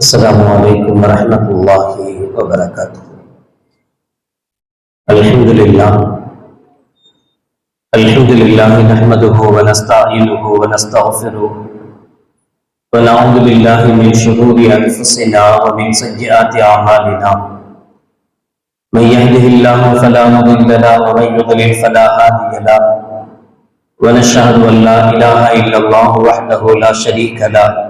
السلام عليكم ورحمة الله وبركاته. الحمد لله. الحمد لله نحمده ونستعينه ونستغفره. ونعوذ بالله من شرور أنفسنا ومن سيئات أعمالنا. من يهده الله فلا مضل له ومن يضلل فلا هادي له. ونشهد أن لا إله إلا الله وحده لا شريك له.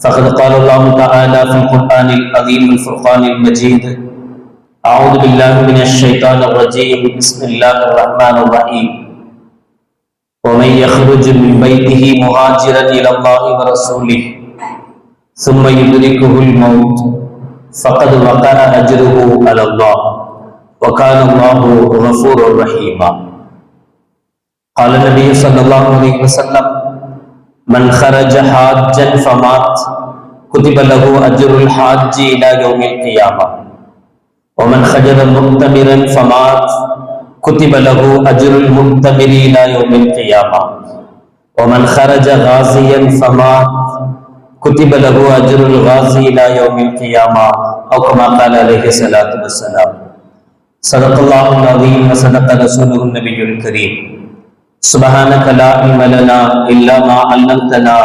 فقد قال الله تعالى في القرآن العظيم الفرقان المجيد أعوذ بالله من الشيطان الرجيم بسم الله الرحمن الرحيم. ومن يخرج من بيته مهاجرا إلى الله ورسوله ثم يدركه الموت فقد وقع أجره على الله وكان الله غفورا رحيما. قال النبي صلى الله عليه وسلم من خرج حاجا فمات، كتب له أجر الحاج إلى يوم القيامة. ومن خرج مؤتمرا فمات، كتب له أجر المؤتمر إلى يوم القيامة. ومن خرج غازيا فمات، كتب له أجر الغازي إلى يوم القيامة، أو كما قال عليه الصلاة والسلام. صدق الله العظيم وصدق رسوله النبي الكريم. سبحانك لا علم لنا إلا ما علمتنا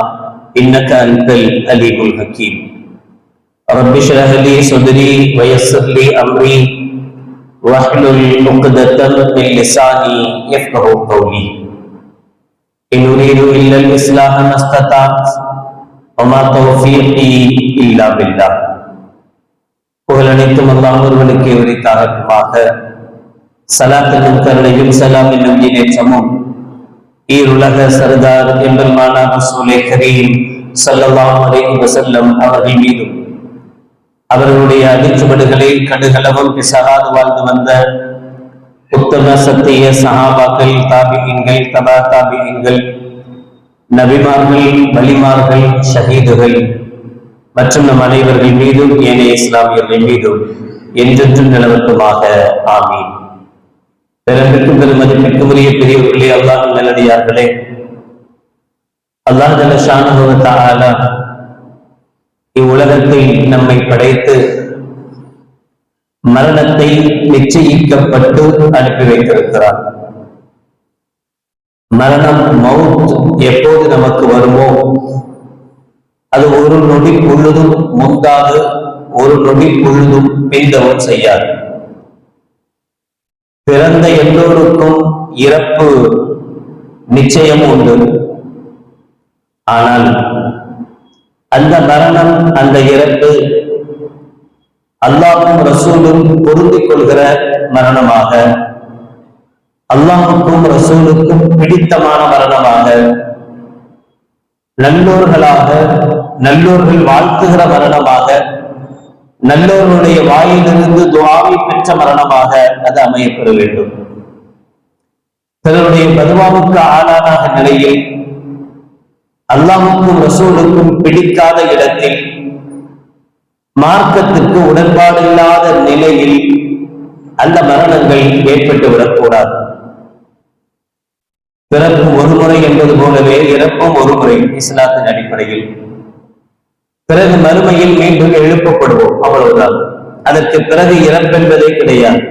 إنك أنت العليم الحكيم رب اشرح لي صدري ويسر لي أمري واحلل عقدة من لساني يفقه قولي إن أريد إلا الإصلاح ما استطعت وما توفيقي إلا بالله புகழ் அனைத்தும் அல்லாஹ் ஒருவனுக்கு உரித்தாகட்டுமாக சலாத்தின் கருணையும் சலாம் என்னும் இணைச்சமும் ஈருலக சர்தார் எம்பெருமானா ரசூலே கரீம் ஸல்லல்லாஹு அலைஹி வஸல்லம் அவர்கள் மீதும் அவர்களுடைய அடிச்சுவடுகளை கடுகளவும் பிசகாது வாழ்ந்து வந்த உத்தம சத்திய சஹாபாக்கள் தாபிகங்கள் தபா தாபிகங்கள் நபிமார்கள் வலிமார்கள் ஷஹீதுகள் மற்றும் நம் அனைவர்கள் மீதும் ஏனைய இஸ்லாமியர்கள் மீதும் என்றென்றும் நிலவட்டுமாக. ஆமீன். பெரிய பெருமதிப்பிற்கும் உரிய பெரியவர்களே அல்லாஹ் நல்லடியார்களே. அல்லாஹ் ஜல்ல இவ்வுலகத்தை நம்மை படைத்து மரணத்தை நிச்சயிக்கப்பட்டு அனுப்பி வைத்திருக்கிறார். மரணம் மவுத் எப்போது நமக்கு வருமோ? அது ஒரு நொடி பொழுதும் முந்தாது ஒரு நொடி பொழுதும் பிந்தவும் செய்யாது. பிறந்த எல்லோருக்கும் இறப்பு நிச்சயம் உண்டு. ஆனால் அந்த மரணம் அந்த இறப்பு அல்லாவும் ரசூலும் பொருந்திக் கொள்கிற மரணமாக அல்லாவுக்கும் ரசூலுக்கும் பிடித்தமான மரணமாக நல்லோர்களாக நல்லோர்கள் வாழ்த்துகிற மரணமாக நல்லோர்களுடைய வாயிலிருந்து துவாவை பெற்ற மரணமாக அது அமையப்பெற வேண்டும். பிறருடைய பதுவாவுக்கு ஆளானாக நிலையில் அல்லாஹுக்கும் ரசூலுக்கும் பிடிக்காத இடத்தில் மார்க்கத்துக்கு உடன்பாடு இல்லாத நிலையில் அந்த மரணங்கள் ஏற்பட்டு விடக்கூடாது. பிறப்பு ஒரு முறை என்பது போலவே இறப்பும் ஒரு முறை இஸ்லாத்தின் அடிப்படையில். பிறகு மறுமையில் மீண்டும் எழுப்பப்படுவோம். அவ்வளவுதான். அதற்கு பிறகு இறப்பென்பதே கிடையாது.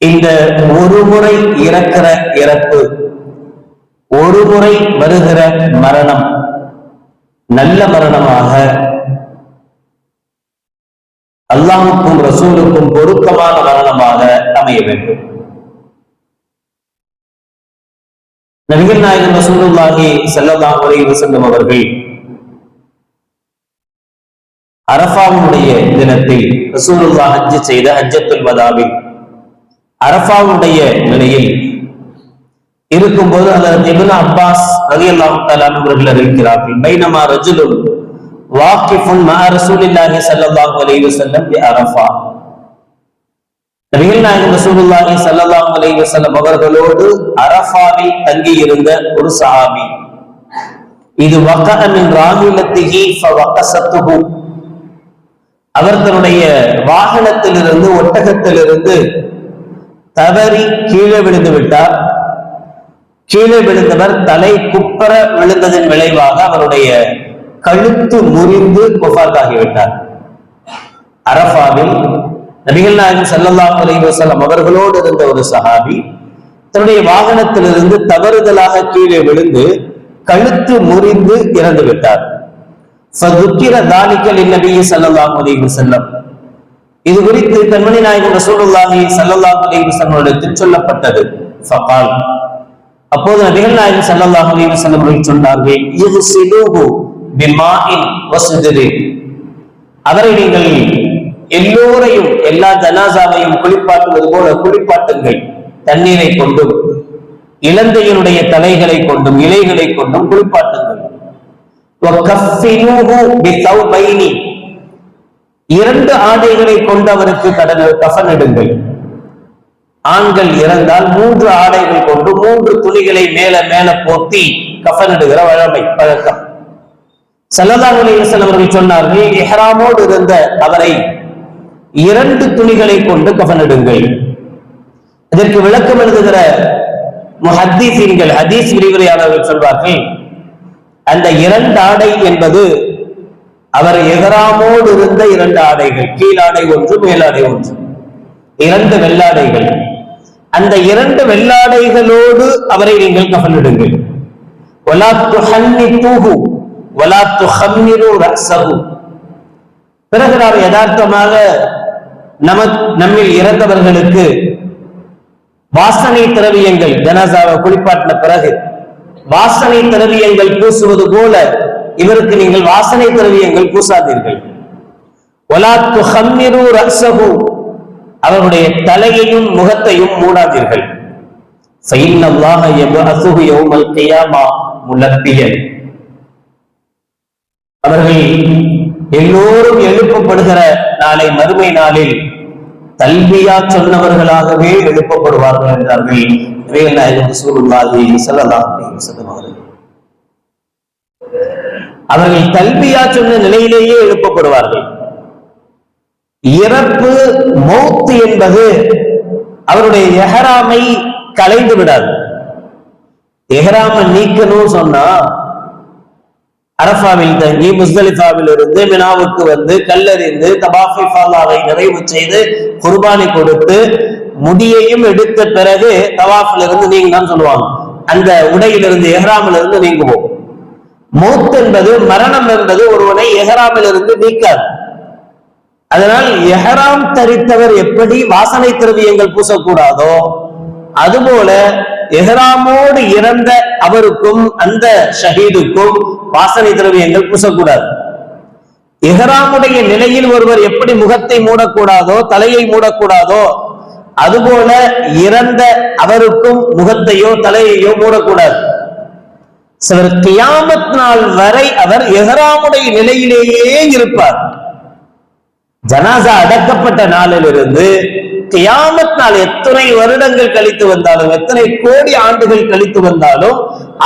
இந்த ஒரு முறை இறக்கிற இறப்பு ஒரு முறை வருகிற மரணம் நல்ல மரணமாக அல்லாஹுக்கும் ரசூலுக்கும் பொருத்தமான மரணமாக அமைய வேண்டும். நபிகள் நாயகன் ரசூலுல்லாஹி ஸல்லல்லாஹு அலைஹி வஸல்லம் அவர்கள் அரபாவுடைய தினத்தில் ரசூலுல்லா ஹஜ் செய்த ஹஜ்ஜத்துல் வதாவில் அரபாவுடைய நிலையில் இருக்கும்போது அதற்கு இப்னு அப்பாஸ் ரலியல்லாஹு தலான் அவர்கள் அறிவிக்கிறார்கள். பைனமா ரஜுலுன் வாக்கிஃபுன் மா ரசூலில்லாஹி ஸல்லல்லாஹு அலைஹி வஸல்லம் பி அரஃபா. நபிகள் நாயகம் ரசூலுல்லாஹி ஸல்லல்லாஹு அலைஹி வஸல்லம் அவர்களோடு அரஃபாவில் தங்கியிருந்த ஒரு சஹாபி. இது வக்கஅ மின் ராஹிலத்திஹி ஃபவகஸத்துஹு அவர் தன்னுடைய வாகனத்திலிருந்து ஒட்டகத்திலிருந்து தவறி கீழே விழுந்து விட்டார். கீழே விழுந்தவர் தலை குப்பர விழுந்ததன் விளைவாக அவருடைய கழுத்து முறிந்து கொஃபாத்தாகிவிட்டார். அரபாவில் நபிகள் நாயகம் ஸல்லல்லாஹு அலைஹி அவர்களோடு இருந்த ஒரு சஹாபி தன்னுடைய வாகனத்திலிருந்து தவறுதலாக கீழே விழுந்து கழுத்து முறிந்து இறந்து விட்டார் ஃபதுக்கிர தாலிக்கல் இந்நபிய சல்லல்லாஹு அலைஹி செல்லம் இது குறித்து கண்மணி நாயகன் ரசூலுல்லாஹி சல்லல்லாஹு அலைஹி வஸல்லம் சொல்லப்பட்டது. ஃபகால். அப்போது நபிகள் நாயகன் சல்லல்லாஹு அலைஹி வஸல்லம் அவர்கள் சொன்னார்கள் இது சிலூஹு பிமாஇன் வஸிதிரி அவரை நீங்கள் எல்லோரையும் எல்லா ஜனாசாவையும் குளிப்பாட்டுவது போல குளிப்பாட்டுங்கள். தண்ணீரை கொண்டும் இலந்தையினுடைய தலைகளை கொண்டும் இலைகளை கொண்டும் குளிப்பாட்டுங்கள். இரண்டு ஆடைகளை கொண்டு அவருக்கு கடன கஃனிடுங்கள் ஆண்கள் இறந்தால் மூன்று ஆடைகள் கொண்டு மூன்று துணிகளை மேல மேல போர்த்தி கஃனிடுகிற வழமை பழக்கம். சல்லல்லாஹு அலைஹி அவர்கள் சொன்னார்கள் இஹ்ராமோடு இருந்த அவரை இரண்டு துணிகளை கொண்டு கஃனிடுங்கள் இதற்கு விளக்கம் எழுதுகிற முஹத்தீசீன்கள் ஹதீஸ் விரிவுரையாளர்கள் சொல்வார்கள் அந்த இரண்டு ஆடை என்பது அவர் எகராமோடு இருந்த இரண்டு ஆடைகள் கீழாடை ஒன்று மேலாடை ஒன்று. இரண்டு வெள்ளாடைகள். அந்த இரண்டு வெள்ளாடைகளோடு அவரை நீங்கள் கவனிடுங்கள். பிறகு நாம் யதார்த்தமாக நம நம்மில் இறந்தவர்களுக்கு வாசனை திரவியங்கள் ஜனாசாவை குளிப்பாட்டின பிறகு வாசனை திரவியங்கள் பூசுவது போல இவருக்கு நீங்கள் வாசனை திரவியங்கள் பூசாதீர்கள். ஒலா அவருடைய தலையையும் முகத்தையும் மூடாதீர்கள். அவர்கள் எல்லோரும் எழுப்பப்படுகிற நாளை மறுமை நாளில் தல்வியா சொன்னவர்களாகவே எழுப்பப்படுவார்கள் என்றார்கள். நபிகள் நாயகம் ரசூலுல்லாஹி ஸல்லல்லாஹு அலைஹி வஸல்லம் அவர்கள். அவர்கள் தல்வியா சொன்ன நிலையிலேயே எழுப்பப்படுவார்கள். இறப்பு மௌத்து என்பது அவருடைய எஹராமை கலைந்து விடாது. எஹராமை நீக்கணும் சொன்னா அரஃபாவில் தங்கி முஸ்தலிஃபாவில் இருந்து மினாவுக்கு வந்து கல்லறிந்து தபாஃபி ஃபாலாவை நிறைவு செய்து குர்பானி கொடுத்து முடியையும் எடுத்த பிறகு தவாஃபில் இருந்து நீங்களான்னு சொல்லுவாங்க. அந்த உடையிலிருந்து எஹ்ராமில் இருந்து நீங்குவோம். மௌத் என்பது மரணம் என்பது ஒருவனை எஹ்ராமில் இருந்து நீக்காது. அதனால் எஹராம் தரித்தவர் எப்படி வாசனை திரவியங்கள் பூசக்கூடாதோ அதுபோல எஹராமோடு இறந்த அவருக்கும் அந்த ஷஹீதுக்கும் வாசனை திரவியங்கள் பூசக்கூடாது. எஹராமுடைய நிலையில் ஒருவர் எப்படி முகத்தை மூடக்கூடாதோ தலையை மூடக்கூடாதோ அதுபோல இறந்த அவருக்கும் முகத்தையோ தலையையோ மூடக்கூடாது. சிலர் கியாமத் நாள் வரை அவர் எஹராமுடைய நிலையிலேயே இருப்பார். ஜனாசா அடக்கப்பட்ட நாளிலிருந்து கியாமத் நாள் எத்தனை வருடங்கள் கழித்து வந்தாலும் எத்தனை கோடி ஆண்டுகள் கழித்து வந்தாலும்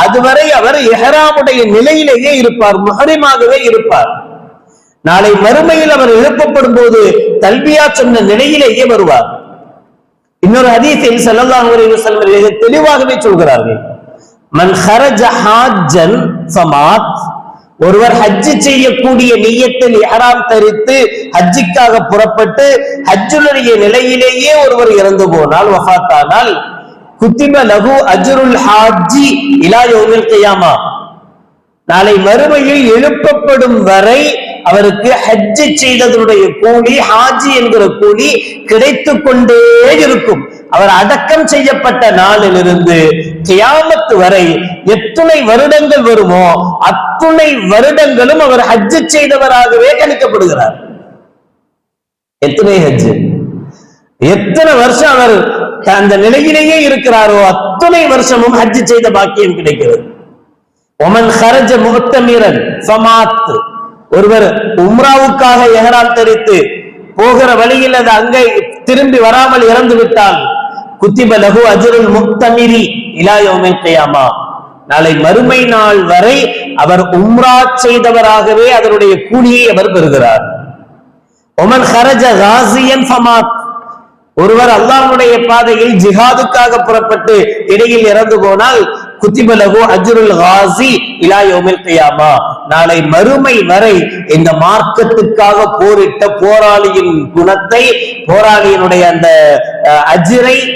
அதுவரை அவர் எஹராமுடைய நிலையிலேயே இருப்பார் முகரிமாகவே இருப்பார். நாளை மறுமையில் அவர் எழுப்பப்படும் போது தல்வியா சொன்ன நிலையிலேயே வருவார். இன்னொரு ஹதீஸில் ஸல்லல்லாஹு அலைஹி வஸல்லம் தெளிவாகவே சொல்கிறார்கள். மன் ஹரஜ ஹாஜ்ஜன் ஃபமாத் ஒருவர் ஹஜ்ஜி செய்யக்கூடிய நீயத்தில் இஹராம் தரித்து ஹஜ்ஜிக்காக புறப்பட்டு ஹஜ்ஜுடைய நிலையிலேயே ஒருவர் இறந்து போனால் வஃத்தானால் குத்திம லகு அஜுருல் ஹாஜி இலா யௌமில் கியாமா. நாளை மறுமையில் எழுப்பப்படும் வரை அவருக்கு ஹஜ்ஜி செய்ததனுடைய கூலி ஹாஜி என்கிற கூலி கிடைத்து கொண்டே இருக்கும். அவர் அடக்கம் செய்யப்பட்ட நாளிலிருந்து கியாமத்து வரை எத்துணை வருடங்கள் வருமோ அத்துணை வருடங்களும் அவர் ஹஜ்ஜு செய்தவராகவே கணிக்கப்படுகிறார். எத்தனை ஹஜ்ஜு? எத்தனை வருஷம் அவர் அந்த நிலையிலேயே இருக்கிறாரோ அத்துணை வருஷமும் ஹஜ்ஜு செய்த பாக்கியம் கிடைக்கிறது. ஒமன் ஹரஜ முகத்தமீரன் சமாத்து ஒருவர் உம்ராவுக்காக எஹராம் தரித்து போகிற வழியில் அது அங்கே திரும்பி வராமல் இறந்து விட்டால் குத்திப லகு அஜருள் முக்தமிரி இலாயோமில் கையாமா. நாளை மறுமை நாள் வரை அவர் உம்ரா செய்தவராகவே அதனுடைய கூலியை அவர் பெறுகிறார். ஒமன் ஹரஜ ராசியன் ஃபமாத். ஒருவர் அல்லாஹ்வுடைய பாதையில் ஜிஹாதுக்காக புறப்பட்டு இடையில் இறந்து போனால் குத்திபலகு அஜ்ருல் ஹாசி இலா யோமில் நாளை மறுமை வரை இந்த மார்க்கத்துக்காக போரிட்ட போராளியின் குணத்தை போராளியினுடைய அந்த அஹ்,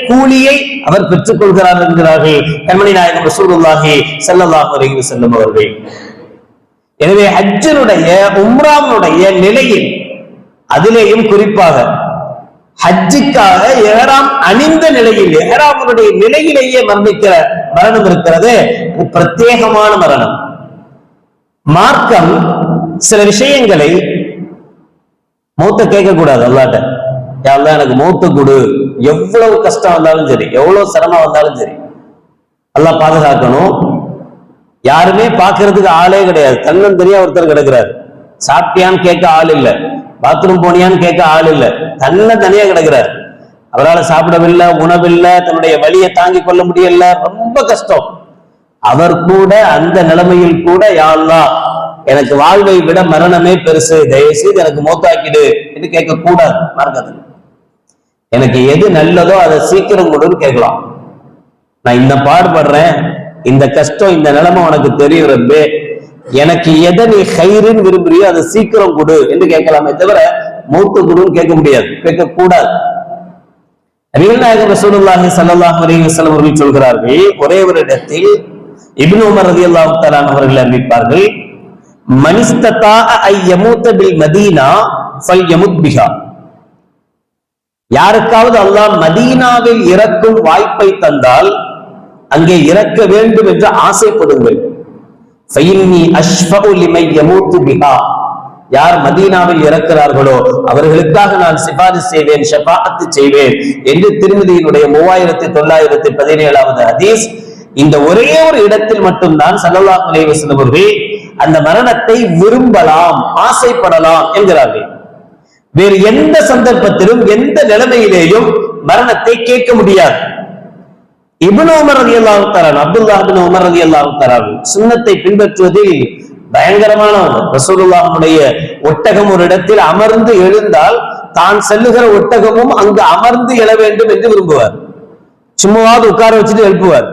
கூலியை அவர் பெற்றுக் கொள்கிறார் என்கிறார்கள். கண்மணி நாயகம் ரசூலுல்லாஹி ஸல்லல்லாஹு அலைஹி செல்லும் அவர்கள். எனவே ஹஜ்ஜனுடைய உம்ராவுடைய நிலையில் அதிலேயும் குறிப்பாக ஹஜ்ஜுக்காக ஏறாம் அணிந்த நிலையில் ஏறாமனுடைய நிலையிலேயே மரணிக்கிற மரணம் இருக்கிறது. பிரத்யேகமான மரணம். மார்க்கம் சில விஷயங்களை மூத்த கேட்கக்கூடாது அல்லாட்ட. யாருதான் எனக்கு மூத்த கொடு. எவ்வளவு கஷ்டம் வந்தாலும் சரி எவ்வளவு சிரமம் வந்தாலும் சரி எல்லாம் பாதுகாக்கணும். யாருமே பார்க்கறதுக்கு ஆளே கிடையாது. தன்னந்தனியா ஒருத்தர் கிடக்கிறார். சாப்பிட்டியான்னு கேட்க ஆள் இல்லை. பாத்ரூம் போனியான்னு கேட்க ஆள் இல்ல. தன்ன தனியா கிடக்குறாரு. அவரால் சாப்பிடவில்லை உணவில்லை தன்னுடைய வழியை தாங்கி கொள்ள முடியல. ரொம்ப கஷ்டம். அவர் கூட அந்த நிலைமையில் கூட யாழ்லா எனக்கு வாழ்வை விட மரணமே பெருசு. தயவுசெய்து எனக்கு மூத்தாக்கிடு என்று கேட்க கூடாது மார்க்கத்தில். எனக்கு எது நல்லதோ அதை சீக்கிரம் கொடுன்னு கேட்கலாம். நான் இந்த பாடுபடுறேன். இந்த கஷ்டம் இந்த நிலைமை உனக்கு தெரியும் ரப்பே. எனக்கு எதை நீ ஹைருன்னு விரும்புறியோ அதை சீக்கிரம் கொடு என்று கேட்கலாமே தவிர மூத்து கொடுன்னு கேட்க முடியாது கேட்க கூடாது. நபிகள்நாயகம் ரசூலுல்லாஹி ஸல்லல்லாஹு அலைஹி வஸல்லம் அவர்கள் சொல்கிறார்கள் ஒரே ஒரு இடத்தில் இப்னு உமர் ரலியல்லாஹு அவர்கள் அறிவிப்பார்கள் மனிஸ்ததா ஐ யமூத்த பில் மதீனா ஃபல் யமுத் பிஹா. யாருக்காவது அல்லாஹ் மதீனாவில் இறக்கும் வாய்ப்பை தந்தால் அங்கே இறக்க வேண்டும் என்று ஆசைப்படுங்கள் ஃபைன்னி அஷ்ஃபஉ லிமை யமூத்து பிஹா யார் மதீனாவில் இறக்கிறார்களோ அவர்களுக்காக நான் சிபாரிசு செய்வேன் ஷபாத்து செய்வேன் என்று திருமதியினுடைய மூவாயிரத்தி தொள்ளாயிரத்தி பதினேழாவது ஹதீஸ். இந்த ஒரே ஒரு இடத்தில் மட்டும்தான் சல்லல்லா அலைஹி அவர்கள் அந்த மரணத்தை விரும்பலாம் ஆசைப்படலாம் என்கிறார்கள். வேறு எந்த சந்தர்ப்பத்திலும் எந்த நிலைமையிலேயும் மரணத்தை கேட்க முடியாது. இப்னு உமர் ரலியல்லாஹு தஆலா அப்துல்லாஹ் இப்னு உமர் ரலியல்லாஹு தரான் சுன்னத்தை பின்பற்றுவதில் பயங்கரமானவர் ரசூலுல்லாஹ்வுடைய ஒட்டகம் ஒரு இடத்தில் அமர்ந்து எழுந்தால் தான் செல்லுகிற ஒட்டகமும் அங்கு அமர்ந்து எழ வேண்டும் என்று விரும்புவார். சும்மாவது உட்கார வச்சுட்டு எழுப்புவார்.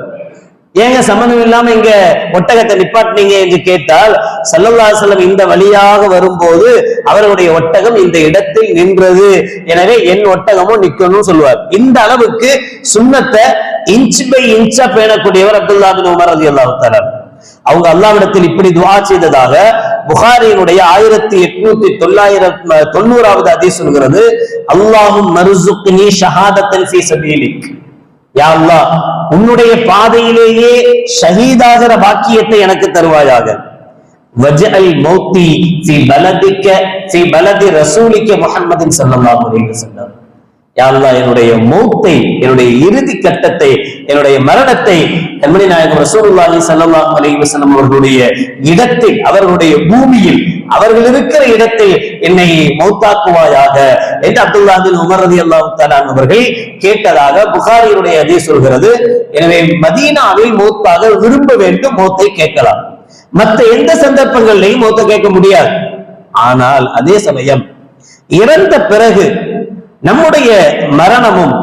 ஏங்க சம்மந்தம் இல்லாம இங்க ஒட்டகத்தை நிப்பாட்டினீங்க என்று கேட்டால் சல்லல்லா செல்லம் இந்த வழியாக வரும்போது அவருடைய ஒட்டகம் இந்த இடத்தில் நின்றது. எனவே என் ஒட்டகமும் நிக்கணும்னு சொல்லுவார். இந்த அளவுக்கு சுண்ணத்தை இன்ச் பை இன்ச்சா பேணக்கூடியவர் அப்துல்லா பின் உமர் அலி தஆலா அவங்க அல்லாவிடத்தில் இப்படி துவா செய்ததாக புகாரியினுடைய ஆயிரத்தி எட்நூத்தி தொள்ளாயிரம் தொண்ணூறாவது அதி சொல்கிறது அல்லாஹும் மருசுக்னி ஷஹாதத்தன் ஃபீ சபீலிக். யா அல்லாஹ் உன்னுடைய பாதையிலேயே ஷஹீதாகிற பாக்கியத்தை எனக்கு தருவாயாக. வஜல் மௌத்தி ஃபி பலதிக்க ஃபி பலதி ரசூலிக்க முஹம்மதின் ஸல்லல்லாஹு அலைஹி வஸல்லம். யா என்னுடைய மௌத்தை என்னுடைய இறுதி கட்டத்தை என்னுடைய மரணத்தை கண்மணி நாயகம் ரசூலுல்லாஹி ஸல்லல்லாஹு அலைஹி அவர்களுடைய இடத்தில் அவர்களுடைய பூமியில் அவர்கள் இருக்கிற இடத்தில் என்னை மௌத்தாக்குவாயாக என்று அப்துல்லாஹின் உமர் ரதி அல்லாஹான் அவர்கள் கேட்டதாக புகாரியுடைய அதே சொல்கிறது. எனவே மதீனாவில் மௌத்தாக விரும்ப வேண்டும் மௌத்தை கேட்கலாம். மற்ற எந்த சந்தர்ப்பங்களிலையும் மௌத்தை கேட்க முடியாது. ஆனால் அதே சமயம் இறந்த பிறகு நம்முடைய மரணமும்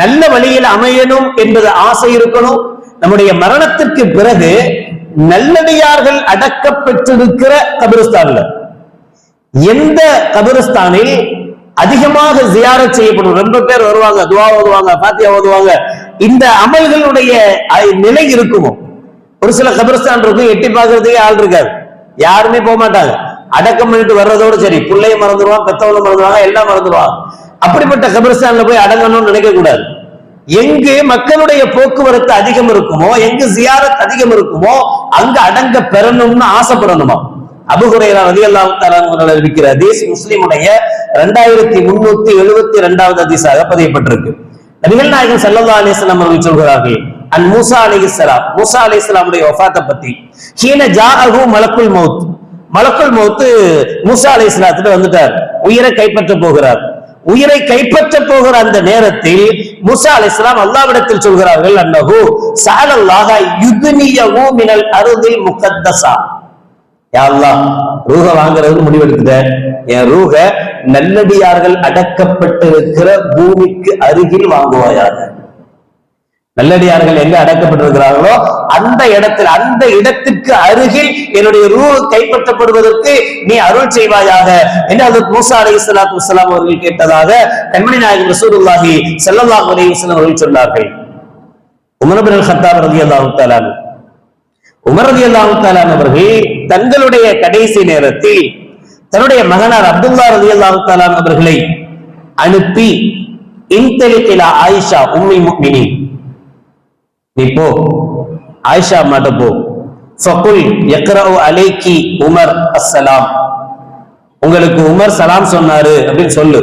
நல்ல வழியில் அமையணும் என்பது ஆசை இருக்கணும். நம்முடைய மரணத்திற்கு பிறகு நல்லடியார்கள் அடக்கப்பெற்றிருக்கிற கபிரிஸ்தான்ல எந்த கபிரிஸ்தானில் அதிகமாக ஜியார செய்யப்படும்? ரொம்ப பேர் வருவாங்க துவா ஓதுவாங்க பாத்தியா ஓதுவாங்க. இந்த அமல்களுடைய நிலை இருக்குமோ? ஒரு சில கபிரஸ்தான் இருக்கும் எட்டி பார்க்கறதுக்கே ஆள் இருக்காது. யாருமே போக மாட்டாங்க அடக்கம் பண்ணிட்டு வர்றதோட சரி பிள்ளைய மறந்துடுவான் பெத்தவங்க மறந்துடுவாங்க எல்லாம் மறந்துடுவாங்க அப்படிப்பட்ட கபிரஸ்தான்ல போய் அடங்கணும்னு நினைக்க கூடாது. எங்கு மக்களுடைய போக்குவரத்து அதிகம் இருக்குமோ எங்கு ஜியாரத் அதிகம் இருக்குமோ அங்க அடங்க பெறணும்னு ஆசைப்படணுமா? அபுகுரையரா ரலியல்லாஹு தஆலா அவர்கள் அறிவிக்கிற ஹதீஸ் முஸ்லிமுடைய ரெண்டாயிரத்தி முன்னூத்தி எழுபத்தி இரண்டாவது ஹதீஸாக பதியப்பட்டிருக்கு. நபிகள் நாயகம் செல்லல்லா அலிஸ்லாம் அவர்கள் சொல்கிறார்கள் அன் மூசா அலைஹிஸ்ஸலாம் மூசா அலி இஸ்லாமுடைய ஒஃபாத்தை பத்தி ஹீன ஜாஹு மலக்குல் மௌத். மலக்குல் மௌத் மூசா அலைஹிஸ்ஸலாத்துக்கு வந்துட்டார் உயிரை கைப்பற்ற போகிறார். உயிரை கைப்பற்ற போகிற அந்த நேரத்தில் முசா அலி இஸ்லாம் அல்லாவிடத்தில் சொல்கிறார்கள் அன்னகு சாலல்லாக யுதுனியஹு மினல் அருதில் முகத்தசா யா அல்லாஹ் வாங்குறதுன்னு வாங்குறது முடிவெடுக்குத என் ரூக நல்லடியார்கள் அடக்கப்பட்டிருக்கிற பூமிக்கு அருகில் வாங்குவாயாக. நல்லடியார்கள் எங்க அடக்கப்பட்டிருக்கிறார்களோ அந்த இடத்தில் அந்த இடத்துக்கு அருகில் என்னுடைய ரூ கைப்பற்றப்படுவதற்கு நீ அருள் செய்வாயாக என்று அது மூசா அலி இஸ்லாத்து வசலாம் அவர்கள் கேட்டதாக கண்மணி நாயகம் ரசூருல்லாஹி செல்லல்லாஹ் அலி வஸல்லம் அவர்கள் சொன்னார்கள். உமரபின் ஹத்தாப் ரலியல்லாஹு தஆலா உமர் ரலியல்லாஹு தஆலா அவர்கள் தங்களுடைய கடைசி நேரத்தில் தன்னுடைய மகனார் அப்துல்லா ரலியல்லாஹு தஆலா அவர்களை அனுப்பி இன்தலிகிலா ஆயிஷா உம்மி முக்மினி நீ போ. ஆயிஷா மாட்ட போ. ஃபகுல் யக்ரவு அலைக்கி உமர் அஸ்ஸலாம். உங்களுக்கு உமர் சலாம் சொன்னாரு அப்படின்னு சொல்லு.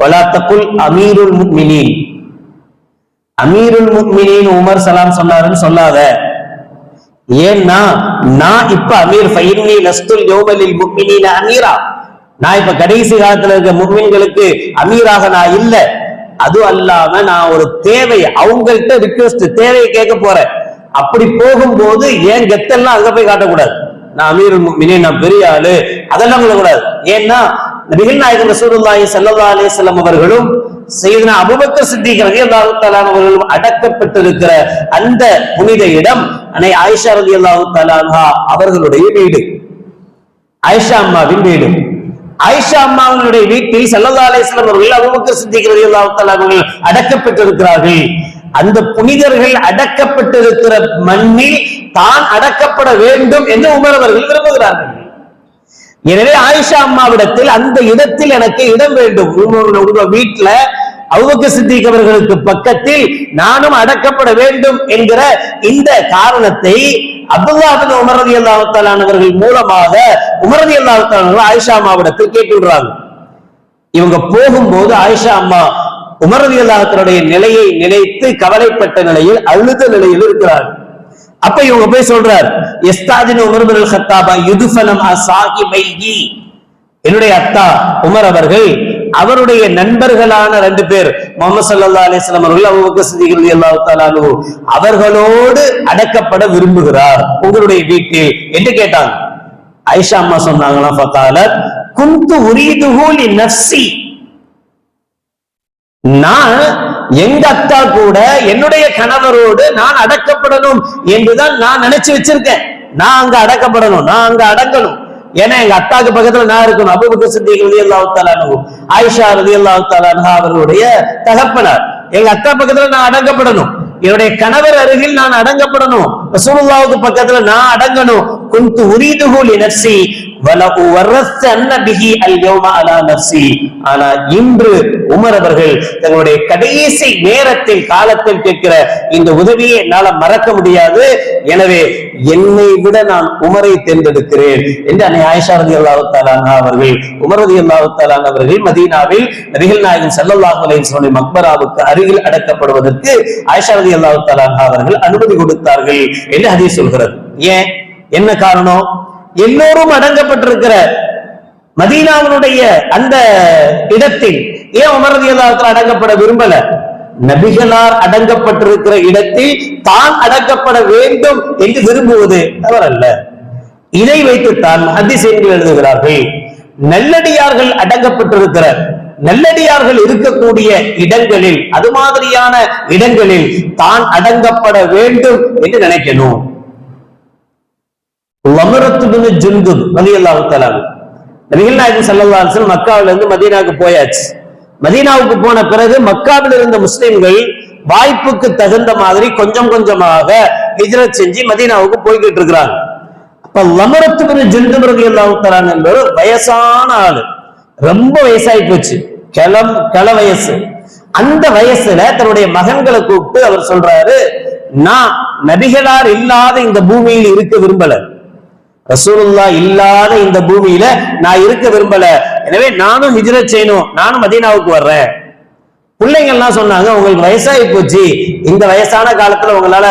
வலா தகுல் அமீருல் முக்மினின். அமீருல் முக்மினின் உமர் சலாம் சொன்னாருன்னு சொல்லாத. ஏன்னா நான் இப்ப அமீர் ஃபைன்னி லஸ்துல் யோமலில் முக்மினின அமீரா. நான் இப்ப கடைசி காலத்துல இருக்க முக்மின்களுக்கு அமீராக நான் இல்லை. அது அல்லாம நான் ஒரு தேவை அவங்கள்ட்ட ரிக்வெஸ்ட் தேவையை கேட்க போறேன். அப்படி போகும்போது ஏன் கெத்தெல்லாம் அங்க போய் காட்டக்கூடாது? நான் அமீர் மினி நான் பெரிய ஆளு. அதெல்லாம் சொல்லக்கூடாது ஏன்னா நபிகள் நாயகம் ரசூலுல்லாஹி ஸல்லல்லாஹு அலைஹி வஸல்லம் அவர்களும் செய்தனா அபூபக்கர் சித்திக் அவர்களும் அடக்கப்பட்டிருக்கிற அந்த புனித இடம் அன்னை ஆயிஷா ரதி அல்லாஹு அன்ஹா அவர்களுடைய வீடு. ஆயிஷா அம்மாவின் வீடு. ஆயிஷா அம்மாவினுடைய வீட்டில் செல்லல்லா அலிஸ்லாம் அவர்கள் அபுபக்கர் சித்திக் அவர்கள் அடக்கப்பட்டிருக்கிறார்கள். அந்த புனிதர்கள் அடக்கப்பட்டிருக்கிற மண்ணில் தான் அடக்கப்பட வேண்டும் என்று உமர் அவர்கள் விரும்புகிறார்கள். எனவே ஆயிஷா அம்மாவிடத்தில் அந்த இடத்தில் எனக்கு இடம் வேண்டும். உங்க- உங்க வீட்டுல அவுபக்க சித்திக் அவர்களுக்கு பக்கத்தில் நானும் அடக்கப்பட வேண்டும் என்கிற இந்த காரணத்தை அப்துல்லாஹின் உமரதி உமர் அல்லாஹாலானவர்கள் மூலமாக உமரதி ரதி அல்லாஹாலானவர்கள் ஆயிஷா அம்மாவிடத்தில் கேட்டு விடுறாங்க இவங்க போகும்போது ஆயிஷா அம்மா உமரதி அல்லாஹத்தினுடைய நிலையை நினைத்து கவலைப்பட்ட நிலையில் அழுத நிலையில் இருக்கிறார் அப்ப இவங்க போய் சொல்றார் எஸ்தாதின் உமர் பின் ஹத்தாபா யுதுஃபனம் அசாஹிபைஹி என்னுடைய அத்தா உமர் அவர்கள் அவருடைய நண்பர்களான ரெண்டு பேர் முகமது சல்லா அலிஸ்லாம் அவர்கள் அபூபக்கர் சித்திக் ரலியல்லாஹு அவர்களோடு அடக்கப்பட விரும்புகிறார். உங்களுடைய வீட்டில் என்று கேட்டாங்க ஐஷா அம்மா சொன்னாங்களா பார்த்தால குந்து உரீதுஹு லி நான் எங்க அத்தா கூட என்னுடைய கணவரோடு நான் அடக்கப்படணும் என்றுதான் நான் நினைச்சு வச்சிருக்கேன். நான் அங்க அடக்கப்படணும் நான் அங்க அடங்கணும். ஏன்னா எங்க அத்தாக்கு பக்கத்துல நான் இருக்கணும். அபுபக்கர் சித்திக் ரதி அல்லாஹு ஆயிஷா ரதி அல்லாஹு அவர்களுடைய தகப்பனார். எங்க அத்தா பக்கத்துல நான் அடங்கப்படணும். என்னுடைய கணவர் அருகில் நான் அடங்கப்படணும். ரசூலுல்லாவுக்கு பக்கத்துல நான் அடங்கணும். குந்து உரீதுஹு லி அல் ஆனா இன்று உமர் அவர்கள் தங்களுடைய கடைசி நேரத்தில் காலத்தில் கேட்கிற இந்த உதவியை என்னால மறக்க முடியாது. எனவே என்னை விட நான் உமரை தேர்ந்தெடுக்கிறேன் என்று அன்னை ஆயிஷா ரதி அவர்கள் உமர் ரதி அவர்கள் மதீனாவில் நபிகள் நாயகன் ஸல்லல்லாஹு அலைஹி மக்பராவுக்கு அருகில் அடக்கப்படுவதற்கு ஆயிஷா ரதி அவர்கள் அனுமதி கொடுத்தார்கள் என்று ஹதீஸ் சொல்கிறது. ஏன்? என்ன காரணம்? எல்லோரும் அடங்கப்பட்டிருக்கிற மதீனாவினுடைய அந்த இடத்தில் ஏன் உமர் அடங்கப்பட விரும்பல? நபிகளார் அடங்கப்பட்டிருக்கிற இடத்தில் தான் அடக்கப்பட வேண்டும் என்று விரும்புவது தவறல்ல. இதை வைத்துத்தான் ஹதீஸ்கள் எழுதுகிறார்கள். நல்லடியார்கள் அடங்கப்பட்டிருக்கிற நல்லடியார்கள் இருக்கக்கூடிய இடங்களில் அது மாதிரியான இடங்களில் தான் அடங்கப்பட வேண்டும் என்று நினைக்கணும். லமரத்து பின் ஜுந்துப் ரலியல்லாஹு தஆலா நபிகள் நாயகம் ஸல்லல்லாஹு அலைஹி மக்காவில இருந்து மதீனாவுக்கு போயாச்சு. மதீனாவுக்கு போன பிறகு மக்காவில் இருந்த முஸ்லிம்கள் வாய்ப்புக்கு தகுந்த மாதிரி கொஞ்சம் கொஞ்சமாக ஹிஜ்ரத் செஞ்சு மதீனாவுக்கு போய்கிட்டு இருக்கிறாங்க. அப்ப லமரத்து பின் ஜுந்துப் ரலியல்லாஹு தஆலா என்பவர் வயசான ஆளு. ரொம்ப வயசாகி போச்சு. கிளம் கிள வயசு. அந்த வயசுல தன்னுடைய மகன்களை கூப்பிட்டு அவர் சொல்றாரு நான் நபிகளார் இல்லாத இந்த பூமியில் இருக்க விரும்பல. ரசூலுல்லா இல்லாத இந்த பூமியில நான் இருக்க விரும்பல. எனவே நானும் ஹிஜ்ரத் செய்யணும். நானும் மதீனாவுக்கு வர்றேன். பிள்ளைங்க எல்லாம் சொன்னாங்க உங்களுக்கு வயசாகி போச்சு. இந்த வயசான காலத்துல உங்களால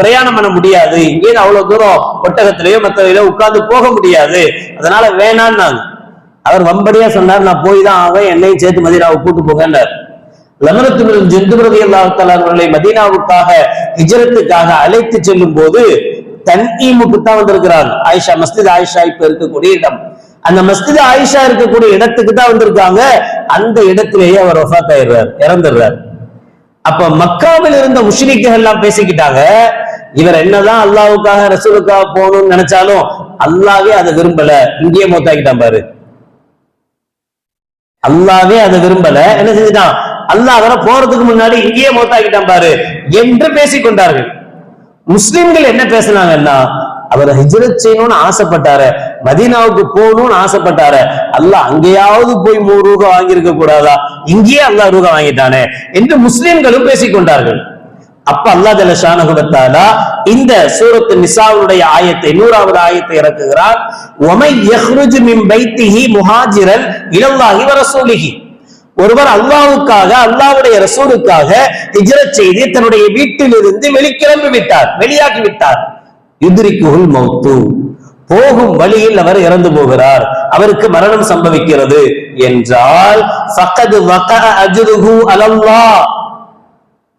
பிரயாணம் பண்ண முடியாது. இங்கேயும் அவ்வளவு தூரம் ஒட்டகத்திலேயோ மற்றவையிலோ உட்கார்ந்து போக முடியாது. அதனால வேணான்னாங்க அவர் வம்படியா சொன்னார் நான் போய் தான் ஆவேன். என்னையும் சேர்த்து மதீனாவை கூட்டு போங்கன்னார். லமரத்து ஜெந்துபிரதி அல்லாஹாலை மதீனாவுக்காக ஹிஜரத்துக்காக அழைத்து செல்லும் போது தன்ஈமுக்கு தான் வந்திருக்கிறாங்க ஆயிஷா மஸ்ஜித் ஆயிஷா இப்ப இருக்கக்கூடிய இடம். அந்த மஸ்ஜித் ஆயிஷா இருக்கக்கூடிய இடத்துக்கு தான் வந்திருக்காங்க. அந்த இடத்திலேயே அவர் ஒஃபாத் ஆயிடுறார் இறந்துடுறார். அப்ப மக்காவில் இருந்த முஷ்ரிக்குகள் எல்லாம் பேசிக்கிட்டாங்க. இவர் என்னதான் அல்லாவுக்காக ரசூலுக்காக போகணும்னு நினைச்சாலும் அல்லாவே அதை விரும்பல. இங்கேயே மூத்தாக்கிட்டான் பாரு. அல்லாவே அதை விரும்பல. என்ன செஞ்சுட்டான்? அல்லாஹ் அவரை போறதுக்கு முன்னாடி இங்கேயே மூத்தாக்கிட்டான் பாரு என்று பேசிக்கொண்டார்கள். முஸ்லிம்கள் என்ன பேசினாங்கன்னா அவர் ஹிஜ்ரத் செய்யணும்னு ஆசைப்பட்டாரு மதீனாவுக்கு போகணும்னு ஆசைப்பட்டாரு. அல்லாஹ் அங்கேயாவது போய் மூணு ரூபா வாங்கியிருக்க கூடாதா? இங்கேயே அல்லாஹ் ரூபா வாங்கிட்டானே என்று முஸ்லிம்களும் பேசிக்கொண்டார்கள் அப்ப அல்லா ஜல்ல ஷானகுவத்தாலா இந்த சூரத்து நிசாவுடைய ஆயத்தை நூறாவது ஆயத்தை இறக்குகிறார். ஒமை யஹ்ருஜு மின் பைத்திஹி முஹாஜிரன் இலல்லாஹி வ ரசூலிஹி ஒருவர் அல்லாவுக்காக அல்லாவுடைய ரசூலுக்காக ஹிஜரத் செய்து தன்னுடைய வீட்டிலிருந்து வெளிக்கிளம்பி விட்டார் வெளியாகி விட்டார். யுத்ரிக்குல் மௌத்து. போகும் வழியில் அவர் இறந்து போகிறார். அவருக்கு மரணம் சம்பவிக்கிறது என்றால்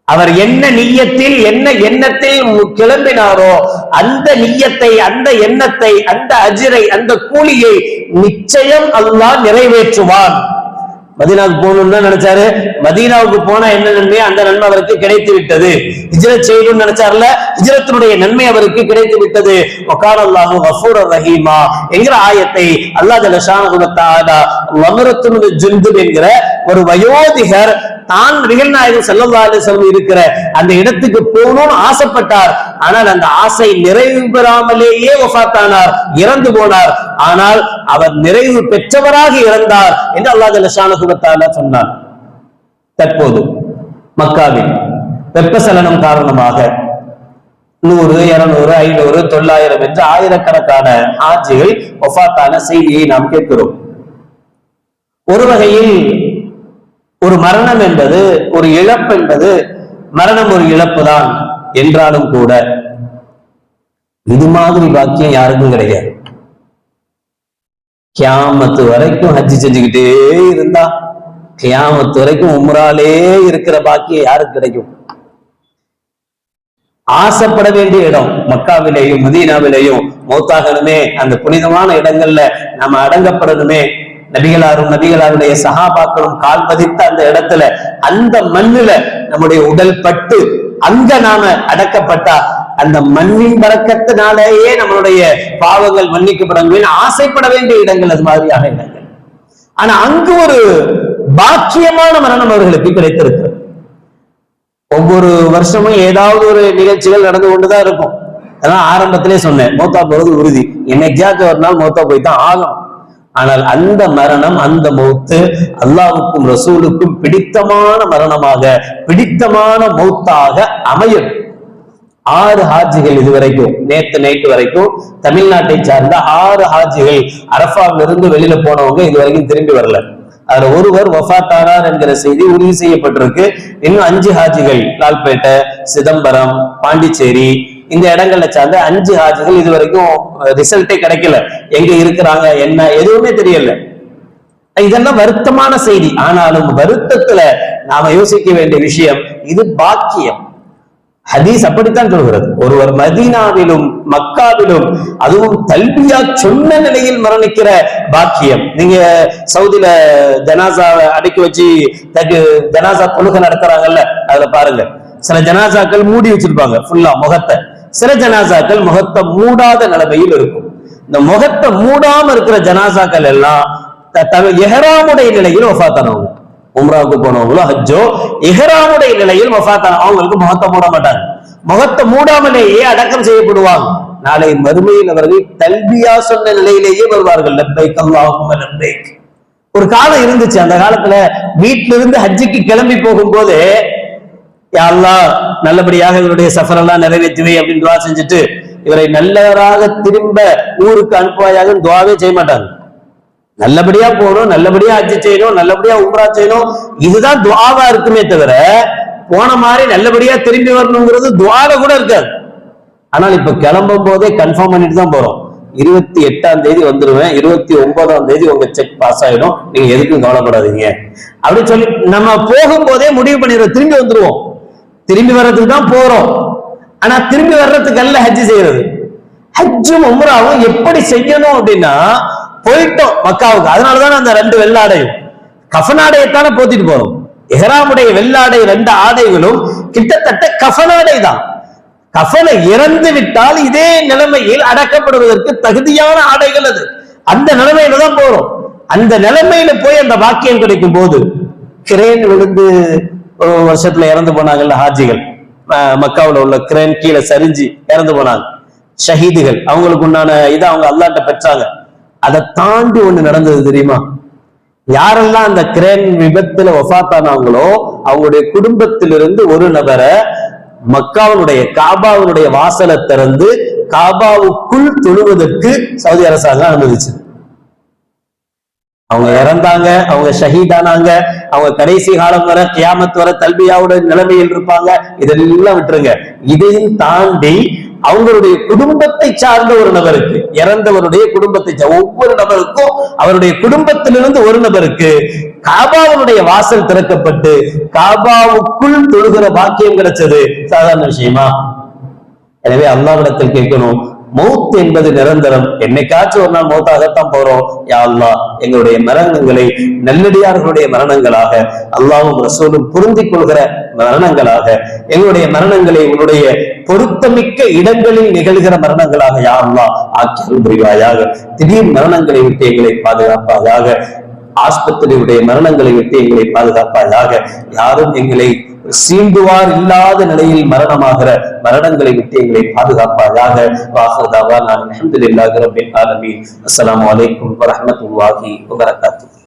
அவர் என்ன நீயத்தில் என்ன எண்ணத்தில் கிளம்பினாரோ அந்த நீயத்தை அந்த எண்ணத்தை அந்த அஜிரை அந்த கூலியை நிச்சயம் அல்லாஹ் நிறைவேற்றுவான். மதீனாவுக்கு போகணும்னு தான் நினைச்சாரு. மதீனாவுக்கு போனா என்ன நன்மையோ அந்த நன்மை அவருக்கு கிடைத்து விட்டது. இஜரத் செய்யணும்னு நினைச்சாருல? இஜரத்தினுடைய நன்மை அவருக்கு கிடைத்து விட்டது. ஒகால் அல்லாஹு கஃபூர் ரஹீமா என்கிற ஆயத்தை அல்லாஹ் ஜலஷானு தஆலா வமரத்துல் ஜுந்துப் என்கிற ஒரு வயோதிகர் தான் நிகழ் நாயகம் ஸல்லல்லாஹு அலைஹி இருக்கிற அந்த இடத்துக்கு போகணும்னு ஆசைப்பட்டார். ஆனால் அந்த ஆசை நிறைவு பெறாமலேயே ஒஃபாத்தானார் இறந்து போனார். ஆனால் அவர் நிறைவு பெற்றவராக இறந்தார் என்று அல்லாஹ் ஜல்லஷானஹு வ சொன்னார் தற்போது மக்காவில் வெப்பசலனம் காரணமாக நூறு இருநூறு ஐநூறு தொள்ளாயிரம் என்று ஆயிரக்கணக்கான ஆட்சிகள் ஒஃபாத்தான செய்தியை நாம் கேட்கிறோம். ஒரு வகையில் ஒரு மரணம் என்பது ஒரு இழப்பு என்பது மரணம் ஒரு இழப்பு தான் என்றாலும் கூட இது மாதிரி பாக்கியம் யாருக்கும் கிடையாது. கியாமத்து வரைக்கும் ஹஜ்ஜி செஞ்சுக்கிட்டே இருந்தா கியாமத்து வரைக்கும் உம்ராலே இருக்கிற பாக்கியம் யாருக்கு கிடைக்கும்? ஆசைப்பட வேண்டிய இடம் மக்காவிலேயும் மதீனாவிலேயும் மௌத்தாகணுமே அந்த புனிதமான இடங்கள்ல நம்ம அடங்கப்படணுமே நபிகளாரும் நபிகளாருடைய சகாபாக்களும் கால் பதித்த அந்த இடத்துல அந்த மண்ணுல நம்முடைய உடல் பட்டு அங்க நாம அடக்கப்பட்டா அந்த மண்ணின் பறக்கத்தினாலேயே நம்மளுடைய பாவங்கள் மன்னிக்கப்பட ஆசைப்பட வேண்டிய இடங்கள் அது மாதிரியான இடங்கள். ஆனா அங்கு ஒரு பாக்கியமான மரணம் அவர்களுக்கு கிடைத்திருக்கு ஒவ்வொரு வருஷமும் ஏதாவது ஒரு நிகழ்ச்சிகள் நடந்து கொண்டுதான் இருக்கும். அதான் ஆரம்பத்திலே சொன்னேன் மோத்தா போறது உறுதி. என்னைக்காச்சும் ஒரு நாள் மோத்தா போய் தான் ஆகும் ஆனால் அந்த மரணம் அந்த மௌத்து அல்லாவுக்கும் ரசூலுக்கும் பிடித்தமான மரணமாக பிடித்தமான மௌத்தாக அமையும். ஆறு ஹாஜிகள் இதுவரைக்கும் நேத்து நைட்டு வரைக்கும் தமிழ்நாட்டை சார்ந்த ஆறு ஹாஜிகள் அரஃபாவிலிருந்து வெளியில போனவங்க இதுவரைக்கும் திரும்பி வரல. அதுல ஒருவர் வஃபாத்தானார் என்கிற செய்தி உறுதி செய்யப்பட்டிருக்கு. இன்னும் அஞ்சு ஹாஜிகள் லால்பேட்டை சிதம்பரம் பாண்டிச்சேரி இந்த இடங்கள்ல சார்ந்த அஞ்சு ஹாஜிகள் இது வரைக்கும் ரிசல்ட்டே கிடைக்கல. எங்க இருக்கிறாங்க என்ன எதுவுமே தெரியல. இதெல்லாம் வருத்தமான செய்தி. ஆனாலும் வருத்தத்துல நாம யோசிக்க வேண்டிய விஷயம் இது பாக்கியம். ஹதீஸ் அப்படித்தான் சொல்கிறது. ஒருவர் மதீனாவிலும் மக்காவிலும் அதுவும் தல்பியா சொன்ன நிலையில் மரணிக்கிற பாக்கியம். நீங்க சவுதியில ஜனாசா அடக்கி வச்சு தக்கு ஜனாசா தொழுகை நடத்துறாங்கல்ல அதுல பாருங்க. சில ஜனாசாக்கள் மூடி வச்சிருப்பாங்க ஃபுல்லா முகத்தை. சில ஜனாசாக்கள் முகத்தை மூடாத நிலைமையில் இருக்கும். இந்த முகத்தை மூடாம இருக்கிற ஜனாசாக்கள் எல்லாம் எஹராமுடைய நிலையில் ஒஃபாத்தானவங்க உம்ராவுக்கு போனவங்களோ ஹஜ்ஜோ எஹராமுடைய நிலையில் வஃபாத்தான அவங்களுக்கு முகத்தை மூட மாட்டாங்க. முகத்தை மூடாமலேயே அடக்கம் செய்யப்படுவாங்க. நாளை மறுமையில் அவர்கள் தல்பியா சொன்ன நிலையிலேயே வருவார்கள். லப்பைக் அல்லாஹும்ம லப்பைக். ஒரு காலம் இருந்துச்சு. அந்த காலத்துல வீட்டில இருந்து கிளம்பி போகும்போது யாரெல்லாம் நல்லபடியாக இவருடைய சஃபரெல்லாம் நிறைவேற்றுவே அப்படின்னு துவா செஞ்சுட்டு இவரை நல்லவராக திரும்ப ஊருக்கு அனுப்புவாயாக துவாவே செய்ய மாட்டாங்க. நல்லபடியா போகணும் நல்லபடியா ஹஜ்ஜு செய்யணும் நல்லபடியா உம்ரா செய்யணும் இதுதான் துவாவா இருக்குமே தவிர போன மாதிரி நல்லபடியா திரும்பி வரணுங்கிறது துவால கூட இருக்காது. ஆனால் இப்ப கிளம்பும் போதே கன்ஃபார்ம் பண்ணிட்டு தான் போறோம். இருபத்தி எட்டாம் தேதி வந்துருவேன் இருபத்தி ஒன்பதாம் தேதி உங்க செக் பாஸ் ஆயிடும். நீங்க எதுக்கும் கவலைப்படாதீங்க. அப்படி சொல்லி நம்ம போகும்போதே முடிவு பண்ணிடுறோம் திரும்பி வந்துருவோம். திரும்பி வர்றதுக்கு தான் போறோம். ஆனா திரும்பி வர்றதுக்கு அல்ல ஹஜ் செய்யறது. ஹஜ்ஜும் உம்ராவும் எப்படி செய்யணும் அப்படின்னா போயிட்டோம் மக்காவுக்கு. அதனாலதான் அந்த ரெண்டு வெள்ளாடையும். கஃனாடையத்தானே போத்திட்டு போறோம். எஹராமுடைய வெள்ளாடை ரெண்டு ஆடைகளும் கிட்டத்தட்ட கஃனாடை தான். கஃனை இறந்து விட்டால் இதே நிலைமையில் அடக்கப்படுவதற்கு தகுதியான ஆடைகள் அது. அந்த நிலைமையில தான் போறோம். அந்த நிலைமையில போய் அந்த வாக்கியம் கிடைக்கும் போது கிரேன் விழுந்து வருஷத்துல இறந்து போனாங்கல்ல ஹாஜிகள். அஹ் மக்காவுல உள்ள கிரேன் கீழே சரிஞ்சு இறந்து போனாங்க. ஷஹீதுகள் அவங்களுக்கு உண்டான இதை அவங்க அல்லாட்ட பெற்றாங்க. அதை தாண்டி ஒண்ணு நடந்தது தெரியுமா? யாரெல்லாம் அந்த கிரேன் விபத்துல ஒஃபாத்தானாங்களோ அவங்களுடைய குடும்பத்திலிருந்து ஒரு நபரை மக்காவினுடைய காபாவினுடைய வாசலை திறந்து காபாவுக்குள் தொழுவதற்கு சவுதி அரசாங்கம் அனுமதிச்சது. அவங்க இறந்தாங்க அவங்க ஷஹீதானாங்க அவங்க கடைசி காலம் வர கியாமத் வர தல்பியாவோட நிலைமையில் இருப்பாங்க. இதெல்லாம் விட்டுருங்க. இதையும் தாண்டி அவங்களுடைய குடும்பத்தை சார்ந்த ஒரு நபருக்கு இறந்தவருடைய குடும்பத்தை ஒவ்வொரு நபருக்கும் அவருடைய குடும்பத்திலிருந்து ஒரு நபருக்கு காபாவுடைய வாசல் திறக்கப்பட்டு காபாவுக்குள் தொழுகிற பாக்கியம் கிடைச்சது. சாதாரண விஷயமா? எனவே அல்லாவிடத்தில் கேட்கணும். மௌத் என்பது நிரந்தரம். என்னைக்காச்சும் ஒரு நாள் மௌத்தாகத்தான் போறோம். யா அல்லா எங்களுடைய மரணங்களை நல்லடியார்களுடைய மரணங்களாக அல்லாவும் ரசூலும் புரிந்திக் கொள்கிற மரணங்களாக எங்களுடைய மரணங்களை உன்னுடைய பொருத்தமிக்க இடங்களில் நிகழ்கிற மரணங்களாக யா அல்லா ஆக்கி புரிவாயாக. திடீர் மரணங்களை விட்டு எங்களை பாதுகாப்பாயாக. ஆஸ்பத்திரியுடைய மரணங்களை விட்டு எங்களை பாதுகாப்பாயாக. யாரும் எங்களை சீண்டுவார் இல்லாத நிலையில் மரணமாகிற மரணங்களை விட்டு எங்களை பாதுகாப்பாயாக. வாஹதாவா நான் அல்ஹம்துலில்லாஹி ரப்பில் ஆலமீன். அஸ்ஸலாமு அலைக்கும் வரஹ்மத்துல்லாஹி வபரகாத்துஹு.